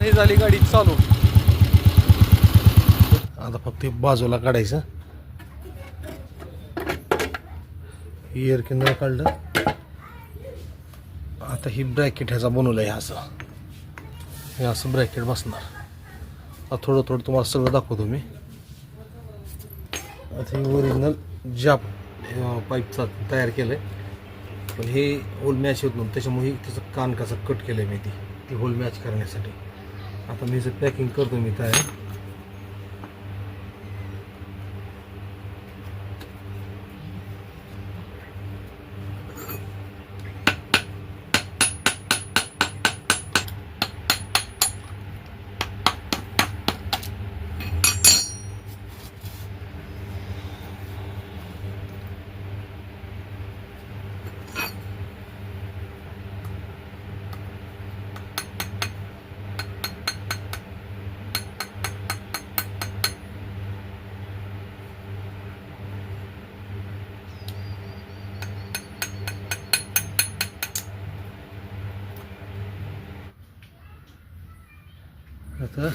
हे झाली गाडी चालू. आता फक्त बाजूला काढायचं. इयर किंवा काढलं. आता ही ब्रॅकेट ह्याचा बनवलं आहे असं. हे असं ब्रॅकेट बसणार. आता थोडं थोडं तुम्हाला सगळं दाखवतो मी. आता हे ओरिजिनल जाप पाईपचा तयार केलं आहे पण हे होल मॅच होत नव्हतं त्याच्यामुळे त्याचं कान कसं कट केलं आहे मी ती. ती होल मॅच करण्यासाठी. आता मी जर पॅकिंग करतो मी तयार. आता.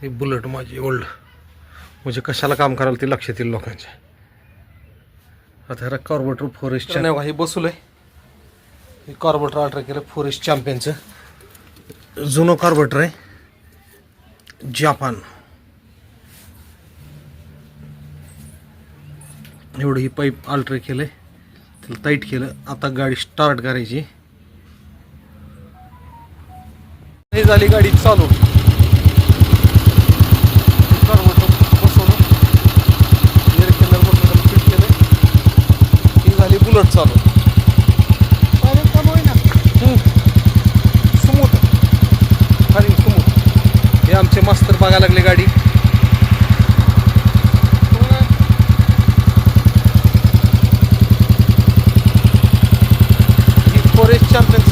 हे बुलेट माझी ओल्ड म्हणजे कशाला काम करायला ते लक्षात येईल लोकांच्या आता ह्याला कार्बोटर फॉरेस्टच्या नाही हे बसवलंय. हे कार्बोटर अल्ट्रा केलं फॉरेस्ट चॅम्पियनचं जुनं कार्बोटर आहे. जापान एवढं ही पाईप अल्ट्रा केलंय. त्याला टाईट केलं. आता गाडी स्टार्ट करायची. हे झाली गाडी चालू. ही बुलेट हे आमचे मास्तर बघायला लागले गाडी. ही फॉरेस्ट चॅम्पियन